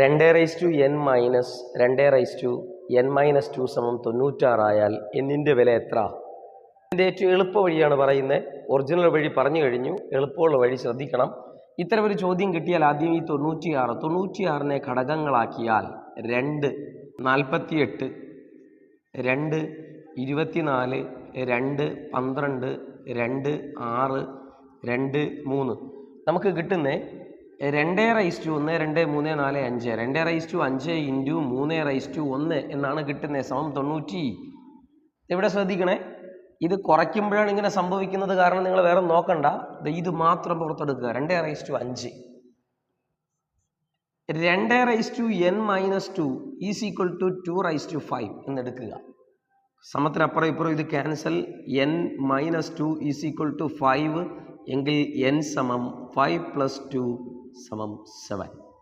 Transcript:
രണ്ട് raise to N minus രണ്ട് raise to N minus two സമം തൊണ്ണൂറ്റാറായാൽ എന്നിന്റെ വില എത്ര? ഇതിന്റെ ഏറ്റവും എളുപ്പ വഴിയാണ് പറയുന്നത്. ഒറിജിനൽ വഴി പറഞ്ഞു കഴിഞ്ഞു. എളുപ്പമുള്ള വഴി ശ്രദ്ധിക്കണം. ഇത്തരമൊരു ചോദ്യം കിട്ടിയാൽ ആദ്യം ഈ തൊണ്ണൂറ്റിയാറ് തൊണ്ണൂറ്റിയാറിനെ ഘടകങ്ങളാക്കിയാൽ രണ്ട് നാൽപ്പത്തിയെട്ട് രണ്ട് ഇരുപത്തിനാല് രണ്ട് പന്ത്രണ്ട് രണ്ട് ആറ് രണ്ട് മൂന്ന്. നമുക്ക് കിട്ടുന്നേ രണ്ട് റൈസ് ടു ഒന്ന് രണ്ട് മൂന്ന് നാല് അഞ്ച്. രണ്ട് റൈസ് ടു അഞ്ച് ഇന്റു മൂന്ന് റൈസ് ടു ഒന്ന് എന്നാണ് കിട്ടുന്നത് സമം തൊണ്ണൂറ്റി. ഇവിടെ ശ്രദ്ധിക്കണേ? ഇത് കുറയ്ക്കുമ്പോഴാണ് ഇങ്ങനെ സംഭവിക്കുന്നത്. കാരണം നിങ്ങൾ വേറെ നോക്കണ്ട. ഇത് മാത്രം പുറത്തെടുക്കുക. രണ്ട് റൈസ് ടു അഞ്ച്. രണ്ട് raise to N minus two is equal to two raise to five എന്നെടുക്കുക. സമത്തിനപ്പുറം ഇപ്പുറം ഇത് cancel. N minus two is equal to five എങ്കിൽ എൻ സമം ഫൈവ് പ്ലസ് ടു സമം സെവൻ